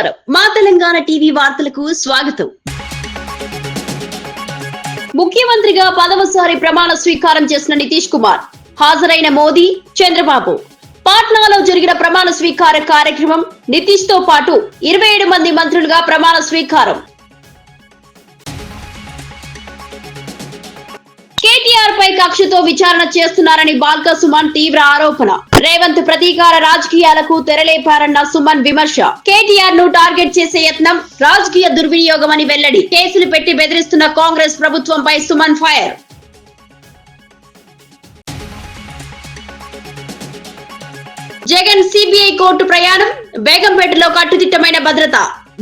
నమస్కారం. మా తెలంగాణ టీవీ వార్తలకు స్వాగతం. ముఖ్యమంత్రిగా పదవసారి ప్రమాణ స్వీకారం చేసిన నితీష్ కుమార్. హాజరైన మోదీ చంద్రబాబు. పాట్నాలో జరిగిన ప్రమాణ స్వీకార కార్యక్రమం నితీష్తో పాటు ఇరవై ఏడు మంది మంత్రులుగా ప్రమాణ స్వీకారం. కేటీఆర్ పై కక్షతో విచారణ చేస్తున్నారని బాల్క సుమన్ తీవ్ర ఆరోపణ. రేవంత్ ప్రతీకార రాజకీయాలకు తెరలేపారన్న సుమన్ విమర్శ. కేటీఆర్ను టార్గెట్ చేసే యత్నం రాజకీయ దుర్వినియోగం అని వెల్లడి. కేసులు పెట్టి బెదిరిస్తున్న కాంగ్రెస్ ప్రభుత్వంపై Suman fire. Jagan CBI court ప్రయాణం బేగంపేటలో కట్టుదిట్టమైన భద్రత.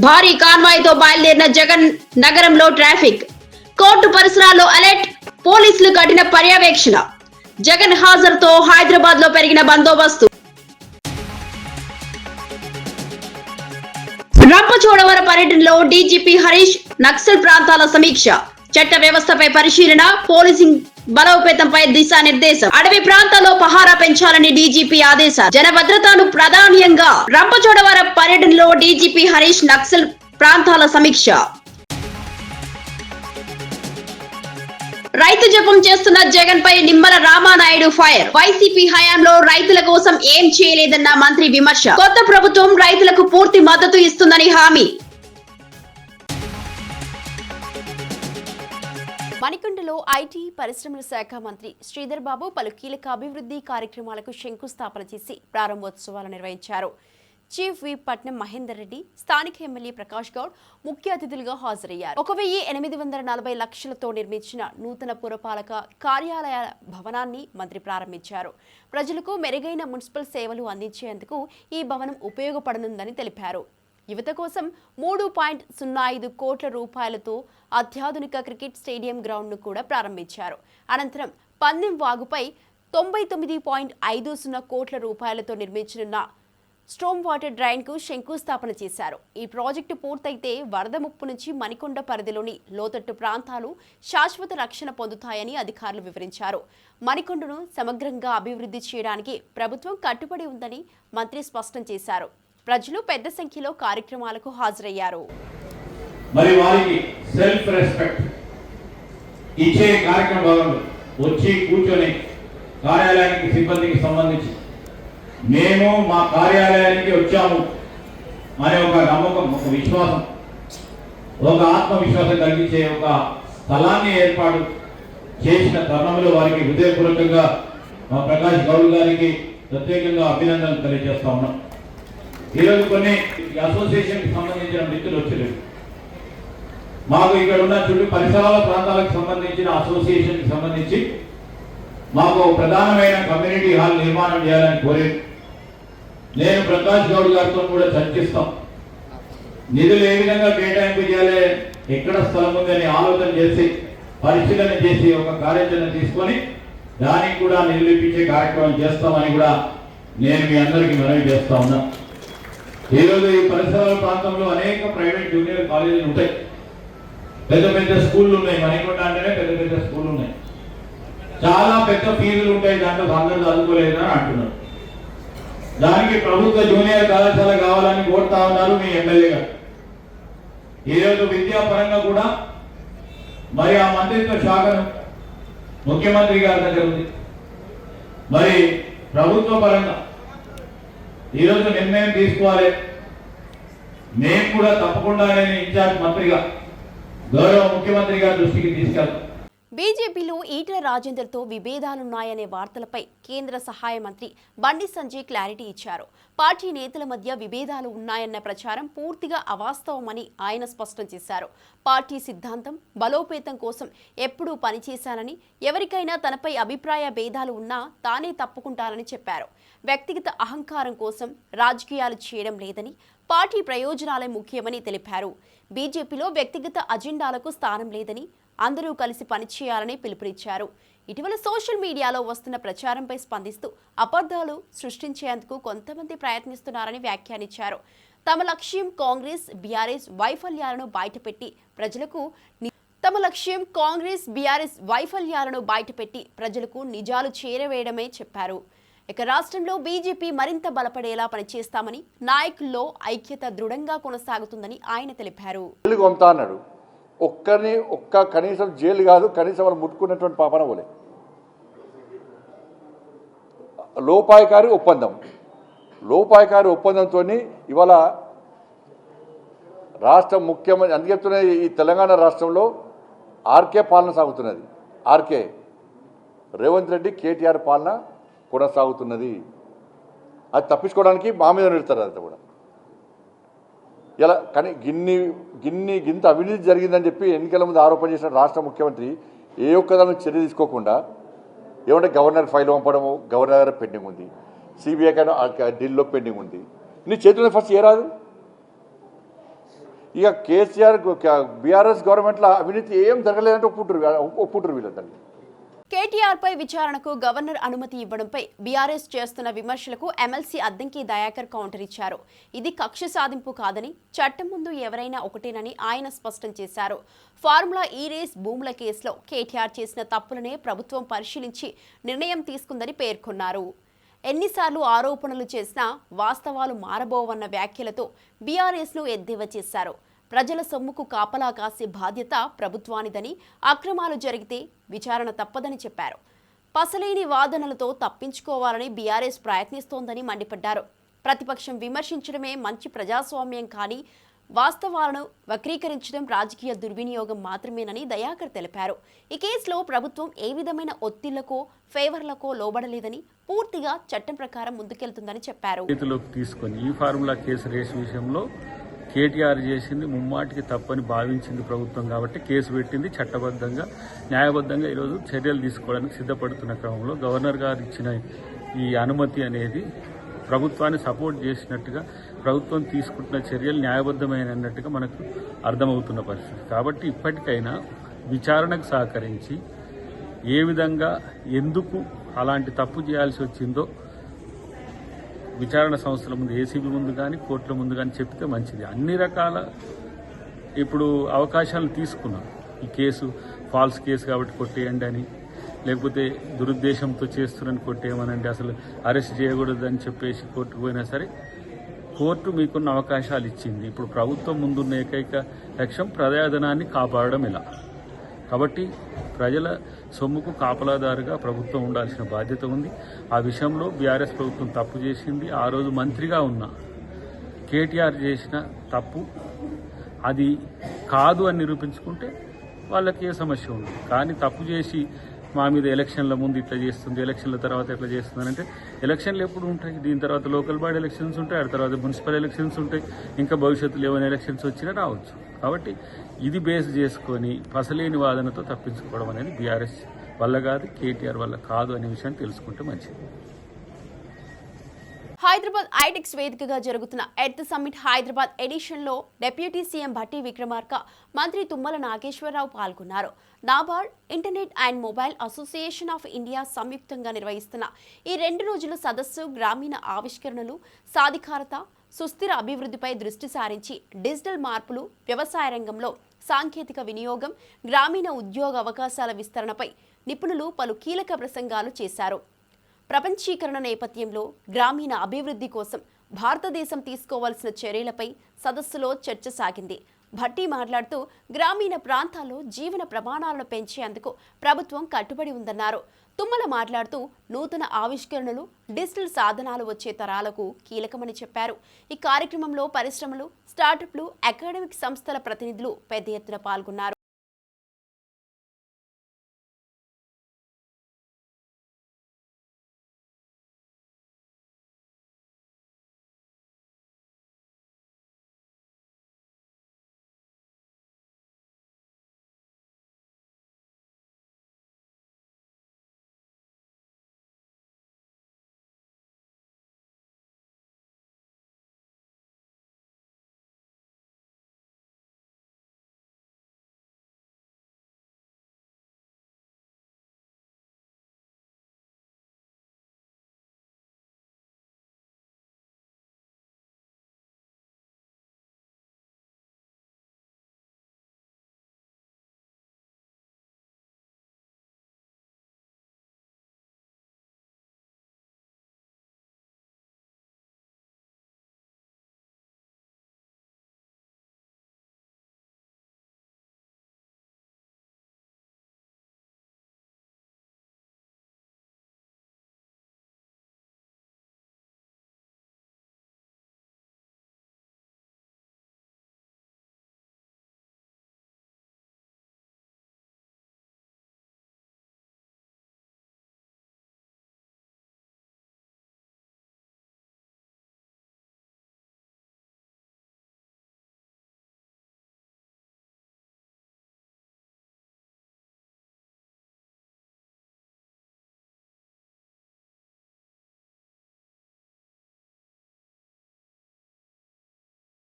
భారీ కాన్వాయ్తో బయలుదేరిన జగన్ నగరంలో ట్రాఫిక్. కోర్టు పరిసరాల్లో అలె పోలీసులు కఠిన పర్యవేక్షణ. జగన్ హాజరుతో హైదరాబాద్లో పెరిగిన బందోబస్తు. రంపచోడవరం పర్యటనలో డీజీపీ హరీష్ నక్సల్ ప్రాంతాల సమీక్ష. చట్ట వ్యవస్థపై పరిశీలన పోలీసింగ్ బలోపేతంపై దిశానిర్దేశం. అడవి ప్రాంతాల్లో పహారా పెంచాలని డీజీపీ ఆదేశాలు. జన భద్రతను ప్రధానంగా రంపచోడవరం పర్యటనలో డీజీపీ హరీష్ నక్సల్ ప్రాంతాల సమీక్ష. రైతు జపం చేస్తున్న జగన్ పై నిమ్మల రామానాయుడు ఫైర్. వైసీపీ హయాంలో రైతుల కోసం ఏం చేయలేదన్న మంత్రి విమర్శ. కొత్త ప్రభుత్వం రైతులకు పూర్తి మద్దతు ఇస్తుందని హామీ. మణికొండలో ఐటీ పరిశ్రమల శాఖ మంత్రి శ్రీధర్ బాబు పలు కీలక అభివృద్ధి కార్యక్రమాలకు శంకుస్థాపన చేసి ప్రారంభోత్సవాలు నిర్వహించారు. చీఫ్ వి పట్నం మహేందర్ రెడ్డి స్థానిక ఎమ్మెల్యే ప్రకాష్ గౌడ్ ముఖ్య అతిథులుగా హాజరయ్యారు. ఒక వెయ్యి ఎనిమిది వందల నలభై లక్షలతో నిర్మించిన నూతన పురపాలక కార్యాలయ భవనాన్ని మంత్రి ప్రారంభించారు. ప్రజలకు మెరుగైన మున్సిపల్ సేవలు అందించేందుకు ఈ భవనం ఉపయోగపడనుందని తెలిపారు. యువత కోసం మూడు పాయింట్ సున్నా ఐదు కోట్ల రూపాయలతో అత్యాధునిక క్రికెట్ స్టేడియం గ్రౌండ్ను కూడా ప్రారంభించారు. అనంతరం పందెం వాగుపై తొంభై తొమ్మిది పాయింట్ ఐదు సున్నా కోట్ల రూపాయలతో నిర్మించనున్న స్ట్రోమ్ వాటర్ డ్రైన్కు శంకుస్థాపన చేశారు. ఈ ప్రాజెక్టు పూర్తయితే వరద ముప్పు నుంచి మణికొండ పరిధిలోని లోతట్టు ప్రాంతాలు శాశ్వత రక్షణ పొందుతాయని అధికారులు వివరించారు. మణికొండను సమగ్రంగా అభివృద్ధి చేయడానికి ప్రభుత్వం కట్టుబడి ఉందని మంత్రి స్పష్టం చేశారు. ప్రజలు పెద్ద సంఖ్యలో కార్యక్రమాలకు హాజరయ్యారు. మరి వారికి సెల్ఫ్ రెస్పెక్ట్ ఇచ్చే వచ్చి కూర్చొని కార్యాలయానికి సిబ్బందికి సంబంధించి మేము మా కార్యాలయానికి వచ్చాము అనే ఒక నమ్మకం ఒక విశ్వాసం ఒక ఆత్మవిశ్వాసం కలిగించే ఒక స్థలాన్ని ఏర్పాటు చేసిన తరుణంలో వారికి హృదయపూర్వకంగా మా ప్రకాష్ గౌడ్ గారికి ప్రత్యేకంగా అభినందనలు తెలియజేస్తా ఉన్నాం. ఈరోజు కొన్ని అసోసియేషన్కి సంబంధించిన మిత్రులు వచ్చారు. మాకు ఇక్కడ ఉన్న చుట్టూ పరిసరాల ప్రాంతాలకు సంబంధించిన అసోసియేషన్కి సంబంధించి మాకు ప్రధానమైన కమ్యూనిటీ హాల్ నిర్మాణం చేయాలని కోరేది నేను ప్రకాష్ గౌడ్ గారితో కూడా చర్చిస్తాం. నిధులు ఏ విధంగా కేటాయింపు చేయాలి ఎక్కడ స్థలం ఉందని ఆలోచన చేసి పరిశీలన చేసి ఒక కార్యాచరణ తీసుకొని దానికి కూడా నిధులు ఇప్పించే కార్యక్రమం చేస్తామని కూడా నేను మీ అందరికీ మనవి చేస్తా ఉన్నా. ఈరోజు ఈ పరిసరాల ప్రాంతంలో అనేక ప్రైవేట్ జూనియర్ కాలేజీలు ఉంటాయి. పెద్ద పెద్ద స్కూళ్ళు ఉన్నాయి. మణికొండ అంటేనే పెద్ద పెద్ద స్కూళ్ళు ఉన్నాయి. చాలా పెద్ద ఫీజులు ఉంటాయి. దాంట్లో అందరూ చదువుకోలేదని అంటున్నారు. దానికి ప్రభుత్వ జూనియర్ కళాశాల కావాలని కోరుతా ఉన్నారు మీ ఎమ్మెల్యే గారు. ఈరోజు విద్యాపరంగా కూడా మరి ఆ మంత్రిత్వ శాఖను ముఖ్యమంత్రి గారి దగ్గర ఉంది. మరి ప్రభుత్వ పరంగా ఈరోజు నిర్ణయం తీసుకోవాలి. మేము కూడా తప్పకుండా నేను ఇన్ఛార్జ్ మంత్రిగా గౌరవ ముఖ్యమంత్రి గారి దృష్టికి తీసుకెళ్తాం. బీజేపీలో ఈటల రాజేందర్తో విభేదాలున్నాయనే వార్తలపై కేంద్ర సహాయ మంత్రి బండి సంజయ్ క్లారిటీ ఇచ్చారు. పార్టీ నేతల మధ్య విభేదాలు ఉన్నాయన్న ప్రచారం పూర్తిగా అవాస్తవమని ఆయన స్పష్టం చేశారు. పార్టీ సిద్ధాంతం బలోపేతం కోసం ఎప్పుడూ పనిచేశానని ఎవరికైనా తనపై అభిప్రాయ భేదాలు ఉన్నా తానే తప్పుకుంటానని చెప్పారు. వ్యక్తిగత అహంకారం కోసం రాజకీయాలు చేయడం లేదని పార్టీ ప్రయోజనాలే ముఖ్యమని తెలిపారు. బీజేపీలో వ్యక్తిగత అజెండాలకు స్థానం లేదని అందరూ కలిసి పనిచేయాలని పిలుపునిచ్చారు. ఇటీవల సోషల్ మీడియాలో వస్తున్న ప్రచారంపై స్పందిస్తూ అబద్ధాలు సృష్టించేందుకు కొంతమంది ప్రయత్నిస్తున్నారని వ్యాఖ్యానించారు. తమ లక్ష్యం కాంగ్రెస్ బీఆర్ఎస్ వైఫల్యాలను బయటపెట్టి ప్రజలకు తమ లక్ష్యం కాంగ్రెస్ బీఆర్ఎస్ వైఫల్యాలను బయటపెట్టి ప్రజలకు నిజాలు చేరవేయడమే చెప్పారు. ఇక రాష్ట్రంలో బీజేపీ మరింత బలపడేలా పనిచేస్తామని నాయకుల్లో ఐక్యత దృఢంగా కొనసాగుతుందని ఆయన తెలిపారు. ఒక్కరిని ఒక్క కనీసం జైలు కాదు కనీసం వాళ్ళు ముట్టుకున్నటువంటి పాపన పోలే. లోపాయకారి ఒప్పందం. లోపాయకారి ఒప్పందంతో ఇవాళ రాష్ట్ర ముఖ్యమంత్రి అందుకే చెప్తున్నది ఈ తెలంగాణ రాష్ట్రంలో ఆర్కే పాలన సాగుతున్నది. ఆర్కే. రేవంత్ రెడ్డి కేటీఆర్ పాలన కొనసాగుతున్నది. అది తప్పించుకోవడానికి మా మీద నిడతారు అంతా కూడా. ఇలా కానీ గిన్ని గిన్ని గింత అవినీతి జరిగిందని చెప్పి ఎన్నికల ముందు ఆరోపణ చేసిన రాష్ట్ర ముఖ్యమంత్రి ఏ ఒక్కదాని చర్య తీసుకోకుండా ఏమంటే గవర్నర్ ఫైల్ పంపడము గవర్నర్ పెండింగ్ ఉంది సిబిఐ కానీ ఢిల్లీలో పెండింగ్ ఉంది. నీ చేతుల్లో ఫస్ట్ ఏ రాదు? ఇక కేసీఆర్ బీఆర్ఎస్ గవర్నమెంట్లో అవినీతి ఏం జరగలేదంటే ఒప్పుకుంటారు ఒప్పుకుంటారు వీళ్ళందరినీ. కేటీఆర్ పై విచారణకు గవర్నర్ అనుమతి ఇవ్వడంపై బీఆర్ఎస్ చేస్తున్న విమర్శలకు ఎమ్మెల్సీ అద్దంకి దయాకర్ కౌంటర్ ఇచ్చారు. ఇది కక్ష సాధింపు కాదని చట్టం ముందు ఎవరైనా ఒకటేనని ఆయన స్పష్టం చేశారు. ఫార్ములా ఈ రేస్ భూముల కేసులో కేటీఆర్ చేసిన తప్పులనే ప్రభుత్వం పరిశీలించి నిర్ణయం తీసుకుందని పేర్కొన్నారు. ఎన్నిసార్లు ఆరోపణలు చేసినా వాస్తవాలు మారబోవన్న వ్యాఖ్యలతో బీఆర్ఎస్ను ఎద్దేవా చేశారు. ప్రజల సొమ్ముకు కాపలా కాసే బాధ్యత ప్రభుత్వానిదని అక్రమాలు జరిగితే విచారణ తప్పదని చెప్పారు. పసలేని వాదనలతో తప్పించుకోవాలని బీఆర్ఎస్ ప్రయత్నిస్తోందని మండిపడ్డారు. ప్రతిపక్షం విమర్శించడమే మంచి ప్రజాస్వామ్యం కానీ వాస్తవాలను వక్రీకరించడం రాజకీయ దుర్వినియోగం మాత్రమేనని దయాకర్ తెలిపారు. ఈ కేసులో ప్రభుత్వం ఏ విధమైన ఒత్తిళ్ళకో ఫేవర్లకో లోబడలేదని పూర్తిగా చట్టం ప్రకారం ముందుకెళ్తుందని చెప్పారు. తీసుకొని ఈ ఫార్ములా కేసు రేసు విషయంలో కేటీఆర్ చేసింది ముమ్మాటికి తప్పని భావించింది ప్రభుత్వం కాబట్టి కేసు పెట్టింది చట్టబద్ధంగా న్యాయబద్ధంగా ఈరోజు చర్యలు తీసుకోవడానికి సిద్ధపడుతున్న క్రమంలో గవర్నర్ గారు ఇచ్చిన ఈ అనుమతి అనేది ప్రభుత్వాన్ని సపోర్ట్ చేసినట్టుగా ప్రభుత్వం తీసుకుంటున్న చర్యలు న్యాయబద్ధమైనట్టుగా మనకు అర్థమవుతున్న పరిస్థితి. కాబట్టి ఇప్పటికైనా విచారణకు సహకరించి ఏ విధంగా ఎందుకు అలాంటి తప్పు చేయాల్సి వచ్చిందో విచారణ సంస్థల ముందు ఏసీబీ ముందు కానీ కోర్టుల ముందు కానీ చెప్తే మంచిది. అన్ని రకాల ఇప్పుడు అవకాశాలు తీసుకున్నాం. ఈ కేసు ఫాల్స్ కేసు కాబట్టి కొట్టేయండి అని. లేకపోతే దురుద్దేశంతో చేస్తున్నారని కొట్టేయమనండి. అసలు అరెస్ట్ చేయకూడదని చెప్పేసి కోర్టుకు పోయినా సరే కోర్టు మీకున్న అవకాశాలు ఇచ్చింది. ఇప్పుడు ప్రభుత్వం ముందున్న ఏకైక లక్ష్యం ప్రజాధనాన్ని కాపాడడం ఇలా కాబట్టి ప్రజల సొమ్ముకు కాపలాదారుగా ప్రభుత్వం ఉండాల్సిన బాధ్యత ఉంది. ఆ విషయంలో బీఆర్ఎస్ ప్రభుత్వం తప్పు చేసింది. ఆ రోజు మంత్రిగా ఉన్న కేటీఆర్ చేసిన తప్పు అది కాదు అని నిరూపించుకుంటే వాళ్ళకి ఏ సమస్య ఉంది కానీ తప్పు చేసి మా మీద ఎలక్షన్ల ముందు ఇట్లా చేస్తుంది ఎలక్షన్ల తర్వాత ఇట్లా చేస్తుంది అంటే ఎలక్షన్లు ఎప్పుడు ఉంటాయి? దీని తర్వాత లోకల్ బాడీ ఎలక్షన్స్ ఉంటాయి ఆ తర్వాత మున్సిపల్ ఎలక్షన్స్ ఉంటాయి. ఇంకా భవిష్యత్తులో ఏమైనా ఎలక్షన్స్ వచ్చినా రావచ్చు. కాబట్టి ఇది బేస్ చేసుకొని పసలేని వాదనతో తప్పించుకోవడం అనేది బీఆర్ఎస్ వల్ల కాదు కేటీఆర్ వల్ల కాదు అనే విషయాన్ని తెలుసుకుంటే మంచిది. హైదరాబాద్ ఐటెక్స్ వేదికగా జరుగుతున్న ఎర్త్ సమ్మిట్ హైదరాబాద్ ఎడిషన్లో సీఎం భట్టి విక్రమార్క మంత్రి తుమ్మల నాగేశ్వరరావు పాల్గొన్నారు. NABARD internet and mobile association of India సంయుక్తంగా నిర్వహిస్తున్న ఈ రెండు రోజుల సదస్సు గ్రామీణ ఆవిష్కరణలు సాధికారత సుస్థిర అభివృద్ధిపై దృష్టి సారించి డిజిటల్ మార్పులు వ్యవసాయ రంగంలో సాంకేతిక వినియోగం గ్రామీణ ఉద్యోగ అవకాశాల విస్తరణపై నిపుణులు పలు కీలక ప్రసంగాలు చేశారు. ప్రపంచీకరణ నేపథ్యంలో గ్రామీణ అభివృద్ధి కోసం భారతదేశం తీసుకోవాల్సిన చర్యలపై సదస్సులో చర్చ సాగింది. భట్టి మాట్లాడుతూ గ్రామీణ ప్రాంతాల్లో జీవన ప్రమాణాలను పెంచేందుకు ప్రభుత్వం కట్టుబడి ఉందన్నారు. తుమ్మల మాట్లాడుతూ నూతన ఆవిష్కరణలు డిజిటల్ సాధనాలు వచ్చే తరాలకు కీలకమని చెప్పారు. ఈ కార్యక్రమంలో పరిశ్రమలు స్టార్టప్లు అకాడమిక్ సంస్థల ప్రతినిధులు పెద్ద ఎత్తున పాల్గొన్నారు.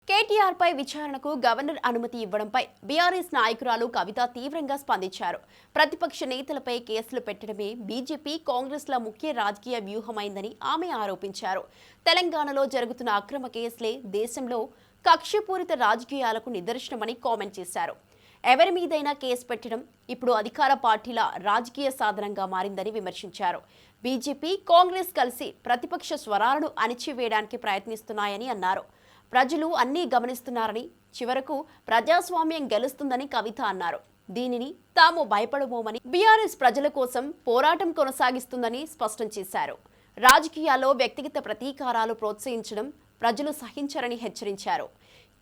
కేటీఆర్ పై విచారణకు గవర్నర్ అనుమతి ఇవ్వడంపై బీఆర్ఎస్ నాయకురాలు కవిత తీవ్రంగా స్పందించారు. ప్రతిపక్ష నేతలపై కేసులు పెట్టడమే బీజేపీ కాంగ్రెస్ల ముఖ్య రాజకీయ వ్యూహమైందని ఆమె ఆరోపించారు. తెలంగాణలో జరుగుతున్న అక్రమ కేసులే దేశంలో కక్షపూరిత రాజకీయాలకు నిదర్శనమని కామెంట్ చేశారు. ఎవరి మీదైనా కేసు పెట్టడం ఇప్పుడు అధికార పార్టీల రాజకీయ సాధనంగా మారిందని విమర్శించారు. బీజేపీ కాంగ్రెస్ కలిసి ప్రతిపక్ష స్వరాలను అణిచివేయడానికి ప్రయత్నిస్తున్నాయని అన్నారు. ప్రజలు అన్నీ గమనిస్తున్నారని చివరకు ప్రజాస్వామ్యం గెలుస్తుందని కవిత అన్నారు. దీనిని తాము భయపడబోమని బీఆర్ఎస్ ప్రజల కోసం పోరాటం కొనసాగిస్తుందని స్పష్టం చేశారు. రాజకీయాల్లో వ్యక్తిగత ప్రతీకారాలు ప్రోత్సహించడం ప్రజలు సహించరని హెచ్చరించారు.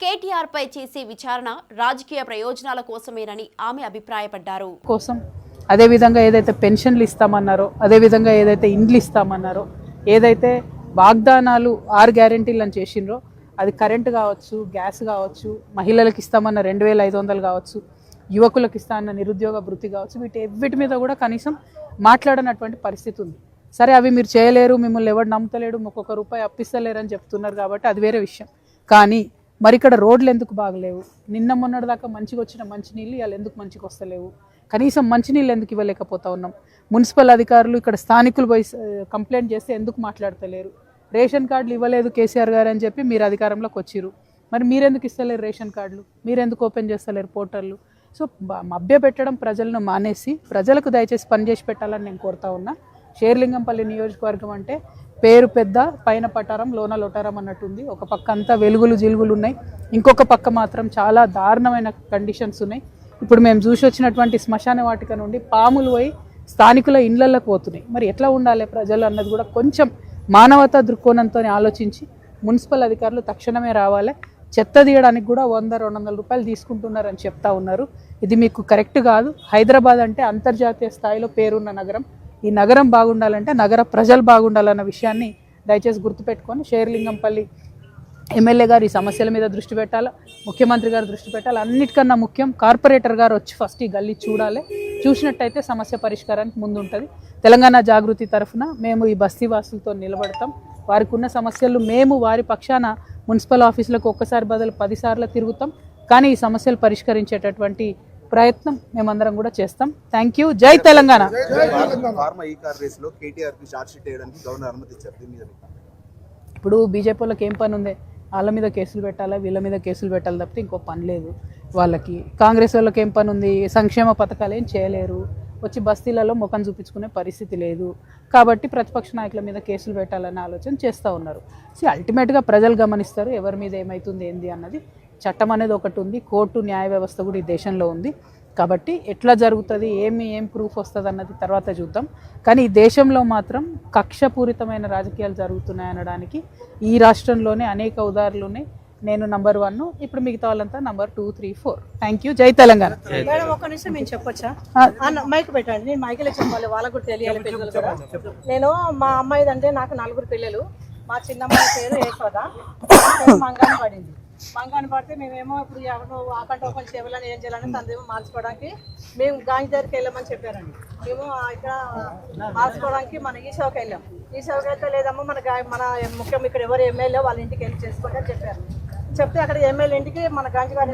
కేటీఆర్ పై చేసే విచారణ రాజకీయ ప్రయోజనాల కోసమేనని ఆమె అభిప్రాయపడ్డారు. కోసం అదేవిధంగా ఏదైతే పెన్షన్లు ఇస్తామన్నారో అదేవిధంగా ఏదైతే ఇండ్లు ఇస్తామన్నారో ఏదైతే వాగ్దానాలు ఆరు గ్యారంటీలను అని చేసిండ్రో అది కరెంటు కావచ్చు గ్యాస్ కావచ్చు మహిళలకు ఇస్తామన్న రెండు వేల ఐదు వందలు కావచ్చు యువకులకు ఇస్తా అన్న నిరుద్యోగ వృత్తి కావచ్చు వీటి ఎవ్విటి మీద కూడా కనీసం మాట్లాడనటువంటి పరిస్థితి ఉంది. సరే అవి మీరు చేయలేరు మిమ్మల్ని ఎవరు నమ్ముతలేడు ఒక్కొక్క రూపాయి అప్పిస్తలేరు అని చెప్తున్నారు కాబట్టి అది వేరే విషయం. కానీ మరి ఇక్కడ రోడ్లు ఎందుకు బాగలేవు? నిన్న మొన్నటి దాకా మంచిగా వచ్చిన మంచినీళ్ళు ఇవాళ ఎందుకు మంచిగా వస్తలేవు? కనీసం మంచినీళ్ళు ఎందుకు ఇవ్వలేకపోతా ఉన్నాం? మున్సిపల్ అధికారులు ఇక్కడ స్థానికులు పోయి కంప్లైంట్ చేస్తే ఎందుకు మాట్లాడతలేరు? రేషన్ కార్డులు ఇవ్వలేదు కేసీఆర్ గారు అని చెప్పి మీరు అధికారంలోకి వచ్చిర్రు. మరి మీరెందుకు ఇస్తలేరు రేషన్ కార్డులు? మీరెందుకు ఓపెన్ చేస్తలేరు పోర్టర్లు సో మభ్య పెట్టడం ప్రజలను మానేసి ప్రజలకు దయచేసి పనిచేసి పెట్టాలని నేను కోరుతా ఉన్నా. షేర్లింగంపల్లి నియోజకవర్గం అంటే పేరు పెద్ద పైన పటారం లోన లొటారం అన్నట్టుంది. ఒక పక్క అంతా వెలుగులు జిలుగులు ఉన్నాయి. ఇంకొక పక్క మాత్రం చాలా దారుణమైన కండిషన్స్ ఉన్నాయి. ఇప్పుడు మేము చూసి వచ్చినటువంటి శ్మశాన వాటిక నుండి పాములు పోయి స్థానికుల ఇండ్లలోకి పోతున్నాయి. మరి ఎట్లా ఉండాలి ప్రజలు అన్నది కూడా కొంచెం మానవతా దృక్కోణంతో ఆలోచించి మున్సిపల్ అధికారులు తక్షణమే రావాలి. చెత్త తీయడానికి కూడా వంద రెండు వందల రూపాయలు తీసుకుంటున్నారని చెప్తా ఉన్నారు. ఇది మీకు కరెక్ట్ కాదు. హైదరాబాద్ అంటే అంతర్జాతీయ స్థాయిలో పేరున్న నగరం. ఈ నగరం బాగుండాలంటే నగర ప్రజలు బాగుండాలన్న విషయాన్ని దయచేసి గుర్తుపెట్టుకొని షేర్లింగంపల్లి ఎమ్మెల్యే గారు ఈ సమస్యల మీద దృష్టి పెట్టాలి? ముఖ్యమంత్రి గారు దృష్టి పెట్టాలి? అన్నిటికన్నా ముఖ్యం కార్పొరేటర్ గారు వచ్చి ఫస్ట్ ఈ గల్లీ చూడాలి. చూసినట్టయితే సమస్య పరిష్కారానికి ముందు ఉంటుంది తెలంగాణ జాగృతి తరఫున మేము ఈ బస్తీ వాసులతో నిలబడతాం. వారికి ఉన్న సమస్యలు మేము వారి పక్షాన మున్సిపల్ ఆఫీసులకు ఒక్కసారి బదులు పదిసార్లు తిరుగుతాం. కానీ ఈ సమస్యలు పరిష్కరించేటటువంటి ప్రయత్నం మేమందరం కూడా చేస్తాం. థ్యాంక్ యూ జై తెలంగాణ. ఇప్పుడు బీజేపీ వాళ్ళకి ఏం పని ఉంది? వాళ్ళ మీద కేసులు పెట్టాలా వీళ్ళ మీద కేసులు పెట్టాలి తప్పితే ఇంకో పని లేదు వాళ్ళకి. కాంగ్రెస్ వాళ్ళకి ఏం పని ఉంది? సంక్షేమ పథకాలు ఏం చేయలేరు. వచ్చి బస్తీలలో ముఖం చూపించుకునే పరిస్థితి లేదు. కాబట్టి ప్రతిపక్ష నాయకుల మీద కేసులు పెట్టాలనే ఆలోచన చేస్తూ ఉన్నారు. సో అల్టిమేట్గా ప్రజలు గమనిస్తారు ఎవరి మీద ఏమవుతుంది ఏంది అన్నది చట్టం అనేది ఒకటి ఉంది కోర్టు న్యాయ వ్యవస్థ కూడా ఈ దేశంలో ఉంది. కాబట్టి ఎట్లా జరుగుతుంది ఏమి ఏం ప్రూఫ్ వస్తుంది అన్నది తర్వాత చూద్దాం. కానీ ఈ దేశంలో మాత్రం కక్షపూరితమైన రాజకీయాలు జరుగుతున్నాయి అనడానికి ఈ రాష్ట్రంలోనే అనేక ఉదాహరణలు ఉన్నాయి. నేను నంబర్ వన్ ఇప్పుడు మిగతా వాళ్ళంతా number two three four thank you జై తెలంగాణ. మేడం ఒక్క నిమిషం మేము చెప్పొచ్చా? మైక్ పెట్టండి నేను మైకిలో చెప్పాలి వాళ్ళకు కూడా తెలియాలి పిల్లలు కూడా. నేను మా అమ్మాయిది అంటే నాకు నలుగురు పిల్లలు మా చిన్నమ్మాయి పేరు యశోద పేరు మంగాని పడింది మంగాని పడితే మేమేమో ఇప్పుడు ఎవరు ఆకంట ఓపెన్ చేయాలని ఏం చేయాలని తనదేమో మార్చుకోవడానికి మేము గాంధీ దగ్గరికి వెళ్ళామని చెప్పారండి. మేము ఇక్కడ మార్చుకోవడానికి మన ఈ షోకి వెళ్ళాం. ఈ షోకి వెళ్తే లేదమ్మా మన మన ముఖ్యం ఇక్కడ ఎవరు ఎమ్మెల్యే వాళ్ళ ఇంటికి వెళ్ళి చేసుకోండి అని చెప్పారు. చెప్తే అక్కడ ఎమ్మెల్యే ఇంటికి మన గాంధీ గారి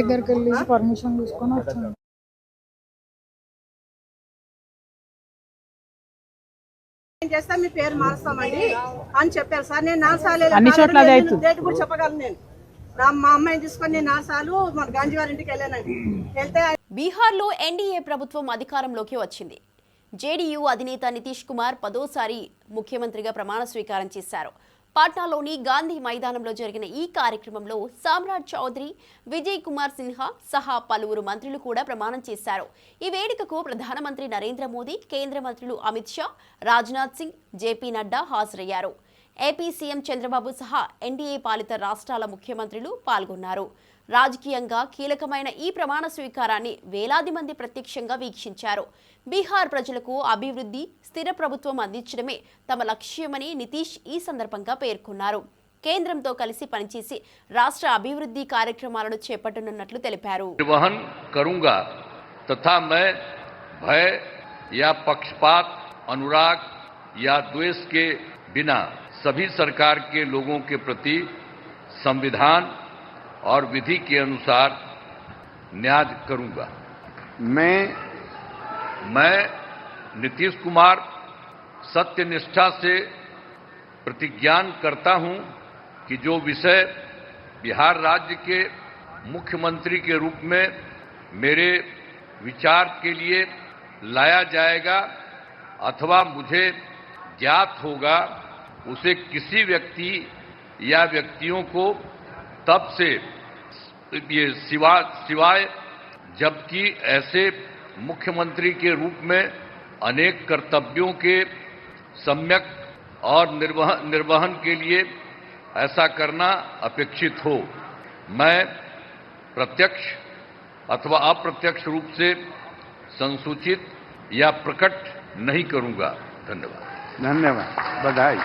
దగ్గరికి వెళ్ళి పర్మిషన్ తీసుకొని చేస్తా? మీ పేరు మారుస్తామండి అని చెప్పారు. సార్ నేను నాలుగు సార్లు అన్ని చోట్ల అదే అవుతుంది. డేట్ కూడా చెప్పగలను నేను. నా మా అమ్మాయిని తీసుకొని నేను నాలుగు సార్లు మన గాంధీ వారి ఇంటికి వెళ్ళానండి. వెళ్తే బీహార్లో ఎన్డీఏ ప్రభుత్వం అధికారంలోకి వచ్చింది. జేడీయూ అధినేత నితీష్ కుమార్ పదోసారి ముఖ్యమంత్రిగా ప్రమాణ స్వీకారం చేశారు. పాట్నాలోని గాంధీ మైదానంలో జరిగిన ఈ కార్యక్రమంలో సామ్రాట్ చౌదరి విజయ్ కుమార్ సిన్హా సహా పలువురు మంత్రులు కూడా ప్రమాణం చేశారు. ఈ వేడుకకు ప్రధానమంత్రి నరేంద్ర మోదీ కేంద్ర మంత్రులు అమిత్ షా రాజ్నాథ్ సింగ్ జేపీ నడ్డా హాజరయ్యారు. ఏపీ సీఎం చంద్రబాబు సహా ఎన్డీఏ పాలిత రాష్ట్రాల ముఖ్యమంత్రులు పాల్గొన్నారు. రాజకీయంగా కీలకమైన ఈ ప్రమాణ స్వీకారాన్ని వేలాది మంది ప్రత్యక్షంగా వీక్షించారు బీహార్ ప్రజలకు అభివృద్ధి స్థిర ప్రభుత్వం అందించడమే తమ లక్ష్యమని నితీష్ ఈ సందర్భంగా పేర్కొన్నారు కేంద్రంతో కలిసి పనిచేసి రాష్ట్ర అభివృద్ధి కార్యక్రమాలను చేపట్టనున్నట్లు తెలిపారు निर्वहन करूंगा तथा मैं भय या पक्षपात अनुराग या द्वेष के बिना सभी सरकार के लोगों के प्रति संविधान और विधि के अनुसार न्याय करूँगा। मैं मैं नीतीश कुमार सत्यनिष्ठा से प्रतिज्ञान करता हूँ कि जो विषय बिहार राज्य के मुख्यमंत्री के रूप में मेरे विचार के लिए लाया जाएगा अथवा मुझे ज्ञात होगा उसे किसी व्यक्ति या व्यक्तियों को तब से ये सिवा सिवाय जबकि ऐसे मुख्यमंत्री के रूप में अनेक कर्तव्यों के सम्यक और निर्वह, निर्वहन के लिए ऐसा करना अपेक्षित हो। मैं प्रत्यक्ष अथवा अप्रत्यक्ष रूप से संसूचित या प्रकट नहीं करूँगा। धन्यवाद। धन्यवाद। बधाई।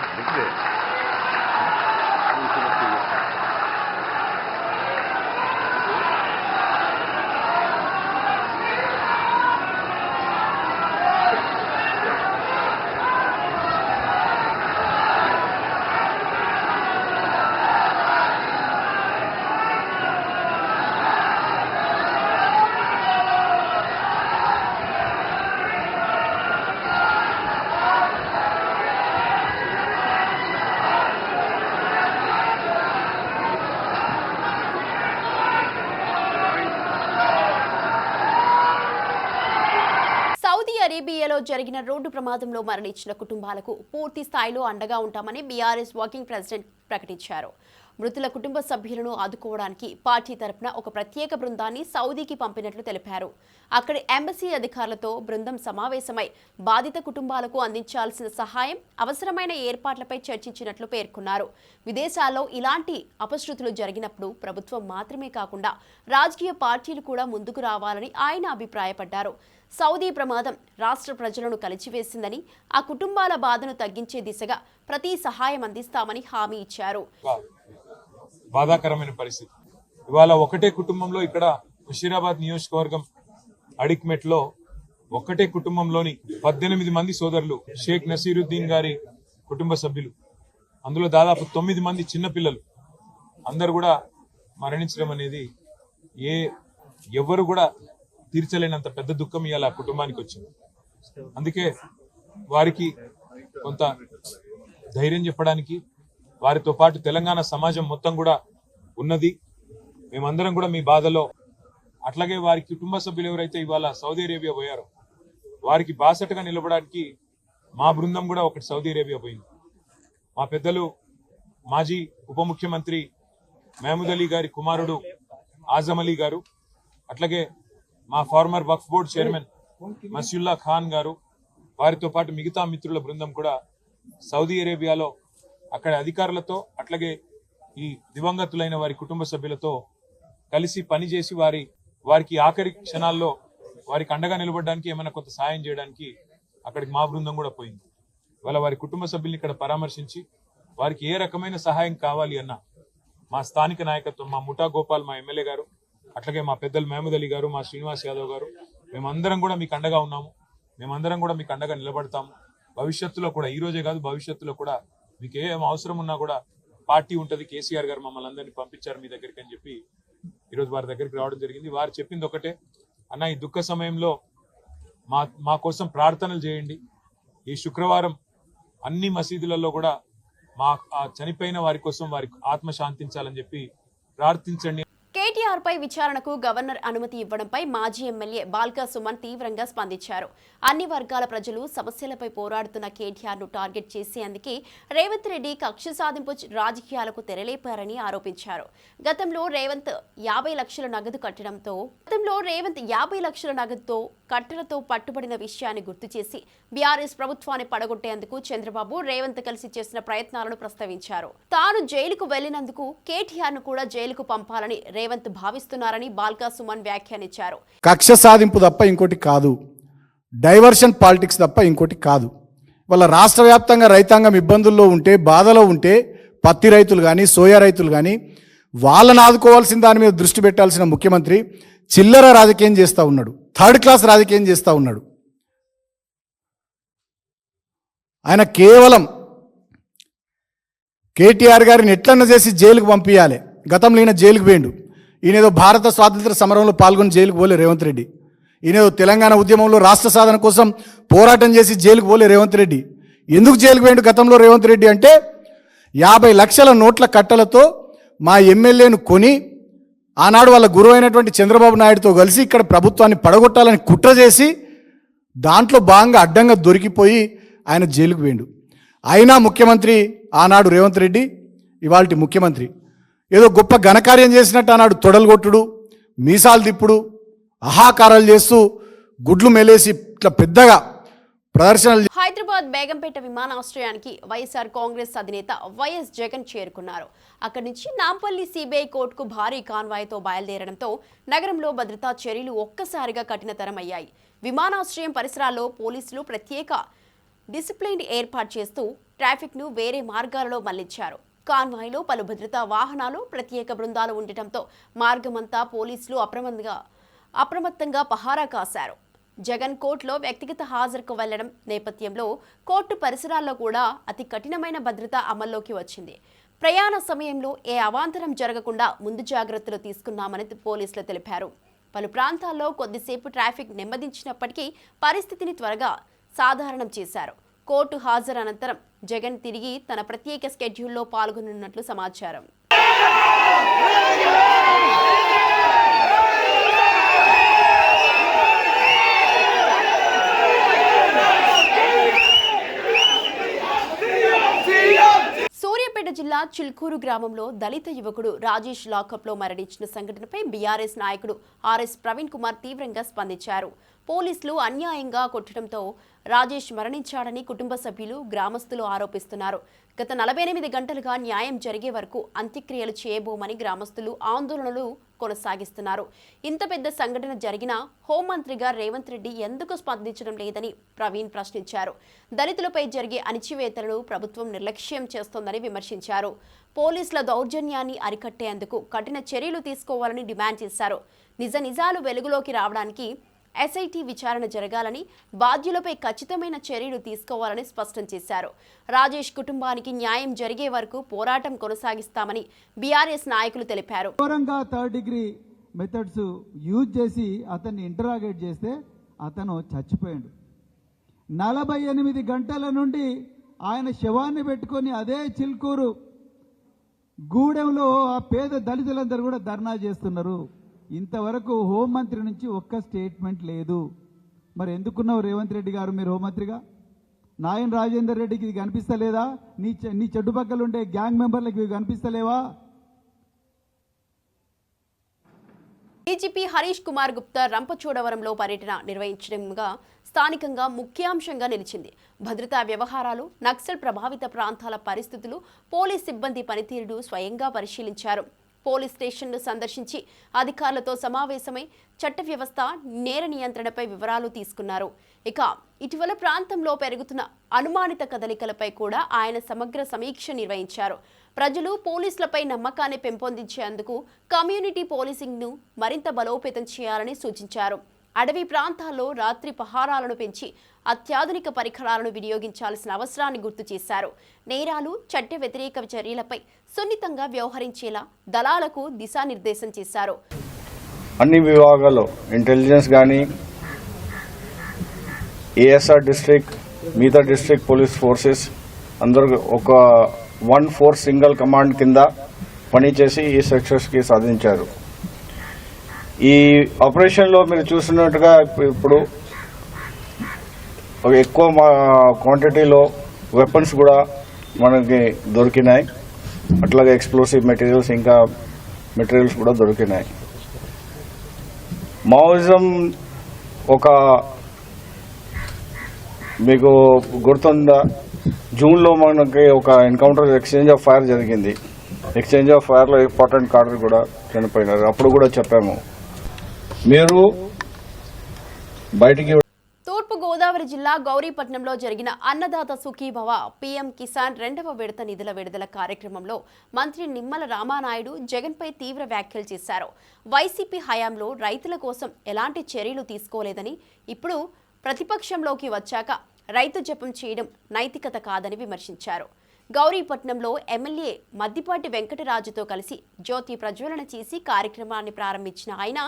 జరిగిన రోడ్డు ప్రమాదంలో మరణించిన కుటుంబాలకు పూర్తి స్థాయిలో అండగా ఉంటామని బీఆర్ఎస్ వర్కింగ్ ప్రెసిడెంట్ ప్రకటించారు. మృతుల కుటుంబ సభ్యులను ఆదుకోవడానికి పార్టీ తరపున ఒక ప్రత్యేక బృందాన్ని సౌదీకి పంపినట్లు తెలిపారు. అక్కడి ఎంబసీ అధికారులతో బృందం సమావేశమై బాధిత కుటుంబాలకు అందించాల్సిన సహాయం అవసరమైన ఏర్పాట్లపై చర్చించినట్లు పేర్కొన్నారు. విదేశాల్లో ఇలాంటి అపశృతులు జరిగినప్పుడు ప్రభుత్వం మాత్రమే కాకుండా రాజకీయ పార్టీలు కూడా ముందుకు రావాలని ఆయన అభిప్రాయపడ్డారు. సౌదీ ప్రమాదం రాష్ట్ర ప్రజలను కలిచివేసిందని ఆ కుటుంబాల బాధను తగ్గించే దిశగా ప్రతి సహాయం అందిస్తామని హామీ ఇచ్చారు. బాధాకరమైన పరిస్థితి. ఇవాళ ఒకటే కుటుంబంలో ఇక్కడ ముషీరాబాద్ నియోజకవర్గం అడిక్మెట్లో ఒక్కటే కుటుంబంలోని పద్దెనిమిది మంది సోదరులు షేక్ నసీరుద్దీన్ గారి కుటుంబ సభ్యులు. అందులో దాదాపు తొమ్మిది మంది చిన్నపిల్లలు అందరు కూడా మరణించడం అనేది ఏ ఎవరు కూడా తీర్చలేనంత పెద్ద దుఃఖం ఇవాళ కుటుంబానికి వచ్చింది. అందుకే వారికి కొంత ధైర్యం చెప్పడానికి వారితో పాటు తెలంగాణ సమాజం మొత్తం కూడా ఉన్నది. మేమందరం కూడా మీ బాధలో. అట్లాగే వారి కుటుంబ సభ్యులు ఎవరైతే ఇవాళ సౌదీ అరేబియా పోయారో వారికి బాసటగా నిలబడడానికి మా బృందం కూడా ఒకటి సౌదీ అరేబియా పోయింది. మా పెద్దలు మాజీ ఉప ముఖ్యమంత్రి మహమూద్ అలీ గారి కుమారుడు ఆజం అలీ గారు అట్లాగే మా former Waqf board chairman Masiullah Khan గారు వారితో పాటు మిగతా మిత్రుల బృందం కూడా సౌదీ అరేబియాలో అక్కడ అధికారులతో అట్లాగే ఈ దివంగతులైన వారి కుటుంబ సభ్యులతో కలిసి పనిచేసి వారి వారికి ఆఖరి క్షణాల్లో వారికి అండగా నిలబడడానికి ఏమైనా కొంత సాయం చేయడానికి అక్కడికి మా బృందం కూడా పోయింది. ఇవాళ వారి కుటుంబ సభ్యుల్ని ఇక్కడ పరామర్శించి వారికి ఏ రకమైన సహాయం కావాలి అన్న మా స్థానిక నాయకత్వం మా ముఠా గోపాల్ మా ఎమ్మెల్యే గారు అట్లాగే మా పెద్దలు మహమూద్ అలీ గారు మా శ్రీనివాస్ యాదవ్ గారు మేమందరం కూడా మీకు అండగా ఉన్నాము. మేమందరం కూడా మీకు అండగా నిలబడతాము. భవిష్యత్తులో కూడా ఈ రోజే కాదు భవిష్యత్తులో కూడా మీకు ఏం అవసరం ఉన్నా కూడా పార్టీ ఉంటది. కేసీఆర్ గారు మమ్మల్ని అందరినీ పంపించారు మీ దగ్గరికి అని చెప్పి ఈరోజు వారి దగ్గరికి రావడం జరిగింది. వారు చెప్పింది ఒకటే. అన్న ఈ దుఃఖ సమయంలో మా మా కోసం ప్రార్థనలు చేయండి. ఈ శుక్రవారం అన్ని మసీదులలో కూడా మా చనిపోయిన వారి కోసం వారికి ఆత్మ శాంతించాలని చెప్పి ప్రార్థించండి. కేటీఆర్ విచారణకు గవర్నర్ అనుమతి ఇవ్వడంపై మాజీ ఎమ్మెల్యే బాల్కా సుమన్ తీవ్రంగా స్పందించారు. అన్ని వర్గాల ప్రజలు సమస్యలపై పోరాడుతున్న కేటీఆర్ను టార్గెట్ చేసేందుకే రేవంత్ రెడ్డి కక్ష సాధింపు రాజకీయాలకు తెరలేపారని ఆరోపించారు. గతంలో రేవంత్ యాభై లక్షల నగదు కట్టడంతో గతంలో రేవంత్ యాభై లక్షల నగదుతో కట్టలతో పట్టుబడిన విషయాన్ని గుర్తు చేసి బీఆర్ఎస్ ప్రభుత్వాన్ని పడగొట్టేందుకు చంద్రబాబు రేవంత్ కలిసి చేసిన ప్రయత్నాలను ప్రస్తావించారు. తాను జైలుకు వెళ్ళినందుకు కేటీఆర్ను కూడా జైలుకు పంపాలని రేవంత్ భావిస్తున్నారని బాల్కా సుమన్ వ్యాఖ్యానించారు. కక్ష సాధింపు తప్ప ఇంకోటి కాదు. డైవర్షన్ పాలిటిక్స్ తప్ప ఇంకోటి కాదు. వాళ్ళ రాష్ట్ర వ్యాప్తంగా రైతాంగం ఇబ్బందుల్లో ఉంటే బాధలో ఉంటే పత్తి రైతులు కానీ సోయా రైతులు కానీ వాళ్ళని ఆదుకోవాల్సిన దాని మీద దృష్టి పెట్టాల్సిన ముఖ్యమంత్రి చిల్లర రాజకీయం చేస్తూ ఉన్నాడు. థర్డ్ క్లాస్ రాజకీయం చేస్తూ ఉన్నాడు. ఆయన కేవలం కేటీఆర్ గారిని ఎట్లన్నా చేసి జైలుకు పంపించాలి గతంలో ఈయన జైలుకు పోయిండు. ఈయనేదో భారత స్వాతంత్ర సమరంలో పాల్గొని జైలుకు పోలే రేవంత్ రెడ్డి. ఈయనేదో తెలంగాణ ఉద్యమంలో రాష్ట్ర సాధన కోసం పోరాటం చేసి జైలుకు పోలే రేవంత్ రెడ్డి. ఎందుకు జైలుకు పోయిండు గతంలో రేవంత్ రెడ్డి అంటే యాభై లక్షల నోట్ల కట్టలతో మా ఎమ్మెల్యేను కొని ఆనాడు వాళ్ళ గురువు అయినటువంటి చంద్రబాబు నాయుడుతో కలిసి ఇక్కడ ప్రభుత్వాన్ని పడగొట్టాలని కుట్ర చేసి దాంట్లో భాగంగా అడ్డంగా దొరికిపోయి ఆయన జైలుకు పోయిండు. అయినా ముఖ్యమంత్రి ఆనాడు రేవంత్ రెడ్డి ఇవాళ ముఖ్యమంత్రి ఏదో గొప్ప ఘనకార్యం చేసినట్టు అన్నాడు తొడలు కొట్టుడు మీసాలు తిప్పుడు అహాకారాలు చేస్తూ గుడ్లు మెలేసి ఇట్లా పెద్దగా ప్రదర్శనలు హైదరాబాద్ బేగంపేట విమానాశ్రయానికి వైఎస్ఆర్ కాంగ్రెస్ అధినేత వైఎస్ జగన్ చేరుకున్నారు. అక్కడి నుంచి నాంపల్లి సిబిఐ కోర్టుకు భారీ కాన్వాయ్తో బయలుదేరడంతో నగరంలో భద్రతా చర్యలు ఒక్కసారిగా కఠినతరమయ్యాయి. విమానాశ్రయం పరిసరాల్లో పోలీసులు ప్రత్యేక డిసిప్లిన్ ఏర్పాటు చేస్తూ ట్రాఫిక్ను వేరే మార్గాలలో మళ్ళించారు. కాన్వాయ్లో పలు భద్రతా వాహనాలు ప్రత్యేక బృందాలు ఉండటంతో మార్గమంతా పోలీసులు అప్రమంగా అప్రమత్తంగా పహారా కాశారు. జగన్ కోర్టులో వ్యక్తిగత హాజరుకు వెళ్ళడం నేపథ్యంలో కోర్టు పరిసరాల్లో కూడా అతి కఠినమైన భద్రత అమల్లోకి వచ్చింది. ప్రయాణ సమయంలో ఏ అవాంతరం జరగకుండా ముందు జాగ్రత్తలు తీసుకున్నామని పోలీసులు తెలిపారు. పలు ప్రాంతాల్లో కొద్దిసేపు ట్రాఫిక్ నెమ్మదించినప్పటికీ పరిస్థితిని త్వరగా సాధారణం చేశారు. కోర్టు హాజరు అనంతరం జగన్ తిరిగి తన ప్రత్యేక స్కెడ్యూల్లో పాల్గొనున్నట్లు సమాచారం. సూర్యాపేట జిల్లా చిల్కూరు గ్రామంలో దళిత యువకుడు రాజేష్ లాకప్లో మరణించిన సంఘటనపై బీఆర్ఎస్ నాయకుడు ఆర్ఎస్ ప్రవీణ్ కుమార్ తీవ్రంగా స్పందించారు. పోలీసులు అన్యాయంగా కొట్టడంతో రాజేష్ మరణించాడని కుటుంబ సభ్యులు గ్రామస్తులు ఆరోపిస్తున్నారు. గత నలభై ఎనిమిది గంటలుగా న్యాయం జరిగే వరకు అంత్యక్రియలు చేయబోమని గ్రామస్తులు ఆందోళనలు కొనసాగిస్తున్నారు. ఇంత పెద్ద సంఘటన జరిగినా హోంమంత్రిగా రేవంత్ రెడ్డి ఎందుకు స్పందించడం లేదని ప్రవీణ్ ప్రశ్నించారు. దళితులపై జరిగే అణిచివేతలను ప్రభుత్వం నిర్లక్ష్యం చేస్తోందని విమర్శించారు. పోలీసుల దౌర్జన్యాన్ని అరికట్టేందుకు కఠిన చర్యలు తీసుకోవాలని డిమాండ్ చేశారు. నిజ నిజాలు వెలుగులోకి రావడానికి ఎస్ఐటి విచారణ జరగాలని బాధ్యులపై ఖచ్చితమైన చర్యలు తీసుకోవాలని స్పష్టం చేశారు. రాజేష్ కుటుంబానికి న్యాయం జరిగే వరకు పోరాటం కొనసాగిస్తామని బీఆర్ఎస్ నాయకులు తెలిపారు. థర్డ్ డిగ్రీ మెథడ్స్ యూజ్ చేసి అతన్ని ఇంటరాగేట్ చేస్తే అతను చచ్చిపోయాడు. నలభై ఎనిమిది గంటల నుండి ఆయన శవాన్ని పెట్టుకొని అదే చిల్కూరు గూడెంలో ఆ పేద దళితులందరూ కూడా ధర్నా చేస్తున్నారు. ఇంతవరకు హోంమంత్రి నుంచి ఒక్క స్టేట్మెంట్ లేదు. మరి ఎందుకున్నావు రేవంత్ రెడ్డి గారు మీరు హోంమంత్రిగా? నాయన్ రాజేందర్ రెడ్డికి ఇది కనిపిస్తలేదా? నీ నీ చెడ్డు ఉండే గ్యాంగ్ మెంబర్లకు ఇవి కనిపిస్తలేవా? డీజీపీ హరీష్ కుమార్ గుప్తా రంపచోడవరంలో పర్యటన నిర్వహించడంగా స్థానికంగా ముఖ్యాంశంగా నిలిచింది. భద్రతా వ్యవహారాలు నక్సల్ ప్రభావిత ప్రాంతాల పరిస్థితులు పోలీస్ సిబ్బంది పనితీరును స్వయంగా పరిశీలించారు. పోలీస్ స్టేషన్ను సందర్శించి అధికారులతో సమావేశమై చట్ట వ్యవస్థ నేర నియంత్రణపై వివరాలు తీసుకున్నారు. ఇక ఇటీవల ప్రాంతంలో పెరుగుతున్న అనుమానిత కదలికలపై కూడా ఆయన సమగ్ర సమీక్ష నిర్వహించారు. ప్రజలు పోలీసులపై నమ్మకాన్ని పెంపొందించేందుకు కమ్యూనిటీ పోలీసింగ్ను మరింత బలోపేతం చేయాలని సూచించారు. అడవి ప్రాంతాల్లో రాత్రి పహారాలను పెంచి అత్యాధునిక పరికరాలను వినియోగించాల్సిన అవసరాన్ని గుర్తు చేశారు. నేరాలు చట్ట వ్యతిరేక చర్యలపై సున్నితంగా వ్యవహరించేలా దళాలకు దిశానిర్దేశం చేశారు. అన్ని విభాగాల్లో ఇంటెలిజెన్స్ కానీ ఏఎస్ఆర్ డిస్ట్రిక్ట్ మిగతా డిస్ట్రిక్ట్ పోలీస్ ఫోర్సెస్ అందరూ ఒక వన్ ఫోర్ సింగిల్ కమాండ్ కింద పనిచేసి ఈ సక్సెస్కి సాధించారు. ఈ ఆపరేషన్లో మీరు చూసినట్టుగా ఇప్పుడు ఒక ఎక్కువ క్వాంటిటీలో వెపన్స్ కూడా మనకి దొరికినాయి. అట్లాగే ఎక్స్ప్లోసివ్ మెటీరియల్స్ ఇంకా మెటీరియల్స్ కూడా దొరికినాయి. మావోయిజం ఒక మీకు గుర్తుందా? జూన్లో మనకి ఒక ఎన్కౌంటర్ ఎక్స్చేంజ్ ఆఫ్ ఫైర్ జరిగింది. ఎక్స్చేంజ్ ఆఫ్ ఫైర్లో ఇంపార్టెంట్ కార్డర్ కూడా చనిపోయినారు. అప్పుడు కూడా చెప్పాము. మీరు బయటికి తూర్పు గోదావరి జిల్లా గౌరీపట్నంలో జరిగిన అన్నదాత సుఖీభవ పీఎం కిసాన్ రెండవ విడత నిధుల విడుదల కార్యక్రమంలో మంత్రి నిమ్మల రామానాయుడు జగన్పై తీవ్ర వ్యాఖ్యలు చేశారు. వైసీపీ హయాంలో రైతుల కోసం ఎలాంటి చర్యలు తీసుకోలేదని ఇప్పుడు ప్రతిపక్షంలోకి వచ్చాక రైతు జపం చేయడం నైతికత కాదని విమర్శించారు. గౌరీపట్నంలో ఎమ్మెల్యే మద్దిపాటి వెంకటరాజుతో కలిసి జ్యోతి ప్రజ్వలన చేసి కార్యక్రమాన్ని ప్రారంభించిన ఆయన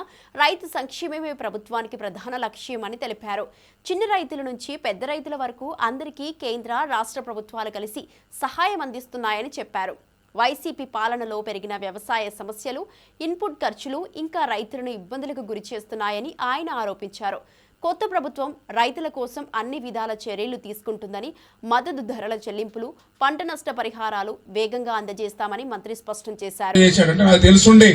రైతు సంక్షేమమే ప్రభుత్వానికి ప్రధాన లక్ష్యమని తెలిపారు. చిన్న రైతుల నుంచి పెద్ద రైతుల వరకు అందరికీ కేంద్ర రాష్ట్ర ప్రభుత్వాలు కలిసి సహాయం అందిస్తున్నాయని చెప్పారు. వైసీపీ పాలనలో పెరిగిన వ్యవసాయ సమస్యలు ఇన్పుట్ ఖర్చులు ఇంకా రైతులను ఇబ్బందులకు గురి చేస్తున్నాయని ఆయన ఆరోపించారు. కొత్త ప్రభుత్వం రైతుల కోసం అన్ని విధాల చర్యలు తీసుకుంటుందని మద్దతు ధరల చెల్లింపులు పంట నష్ట పరిహారాలు వేగంగా అందజేస్తామని మంత్రి స్పష్టం చేశారు. తెలుసుండి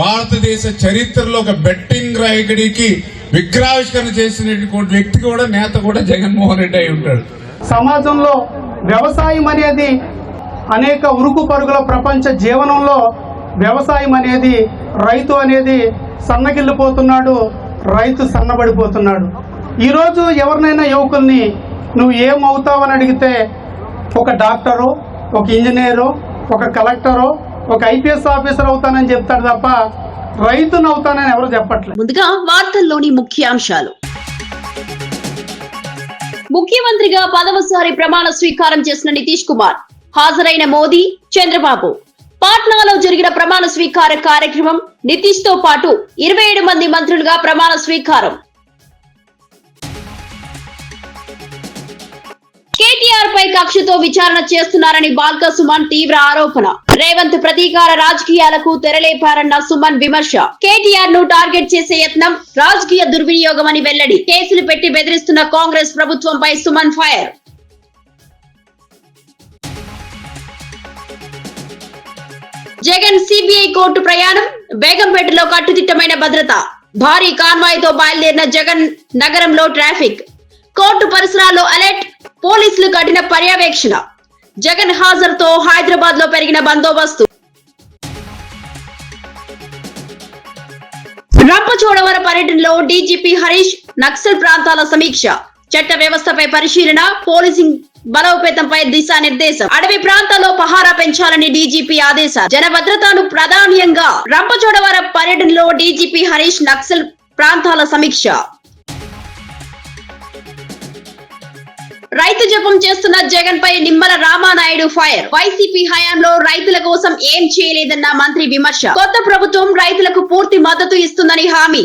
భారతదేశ చరిత్రలో ఒక బెట్టింగ్ రాయగడికి విగ్రహావిష్కరణ చేసినటువంటి వ్యక్తి కూడా నేత కూడా జగన్మోహన్ రెడ్డి అయి ఉంటాడు. సమాజంలో వ్యవసాయం అనేది అనేక ఉరుకు పరుగుల ప్రపంచ జీవనంలో వ్యవసాయం అనేది రైతు అనేది సన్నగిల్లిపోతున్నాడు. రైతు సన్నబడిపోతున్నాడు. ఈరోజు ఎవరినైనా యువకుల్ని నువ్వు ఏమవుతావని అడిగితే ఒక డాక్టరు ఒక ఇంజనీరు ఒక కలెక్టరు ఒక ఐపీఎస్ ఆఫీసర్ అవుతానని చెప్తాడు తప్ప రైతును అవుతానని ఎవరు చెప్పట్లేదు. ముందుగా వార్తల్లోని ముఖ్యాంశాలు. ముఖ్యమంత్రిగా పదవసారి ప్రమాణ స్వీకారం చేసిన నితీష్ కుమార్. హాజరైన మోదీ చంద్రబాబు. పాట్నాలో జరిగిన ప్రమాణ స్వీకార కార్యక్రమం నితీష్తో పాటు ఇరవై ఏడు మంది మంత్రులుగా ప్రమాణ స్వీకారం. కేటీఆర్ పై కక్షతో విచారణ చేస్తున్నారని బాల్క సుమన్ తీవ్ర ఆరోపణ. రేవంత్ ప్రతీకార రాజకీయాలకు తెరలేపారన్న సుమన్ విమర్శ. కేటీఆర్ను టార్గెట్ చేసే యత్నం రాజకీయ దుర్వినియోగమని వెల్లడి. కేసులు పెట్టి బెదిరిస్తున్న కాంగ్రెస్ ప్రభుత్వంపై Suman fire. Jagan CBI court ప్రయాణం బేగంపేటలో కట్టుదిట్టమైన భద్రత భారీ కాన్వాయ్తో బయలుదేరిన జగన్ నగరంలో ట్రాఫిక్. కోర్టు పరిసరాల్లో అలర్ట్ పోలీసులు కఠిన పర్యవేక్షణ. జగన్ హాజరుతో హైదరాబాద్లో పెరిగిన బందోబస్తు. రంపచోడవరం పర్యటనలో డీజీపీ హరీష్ నక్సల్ ప్రాంతాల సమీక్ష. చట్ట వ్యవస్థపై పరిశీలన పోలీసింగ్ బలోపేతంపై దిశానిర్దేశం. అడవి ప్రాంతాల్లో పహారా పెంచాలని డీజీపీ ఆదేశాలు. జన భద్రతను ప్రాధాన్యంగా రంపచోడవరం పర్యటనలో డీజీపీ హరీష్ నక్సల్ ప్రాంతాల సమీక్ష. రైతు జపం చేస్తున్న జగన్ పై నిమ్మల రామానాయుడు ఫైర్. వైసీపీ హయాంలో రైతుల కోసం ఏం చేయలేదన్న మంత్రి విమర్శ. కొత్త ప్రభుత్వం రైతులకు పూర్తి మద్దతు ఇస్తుందని హామీ.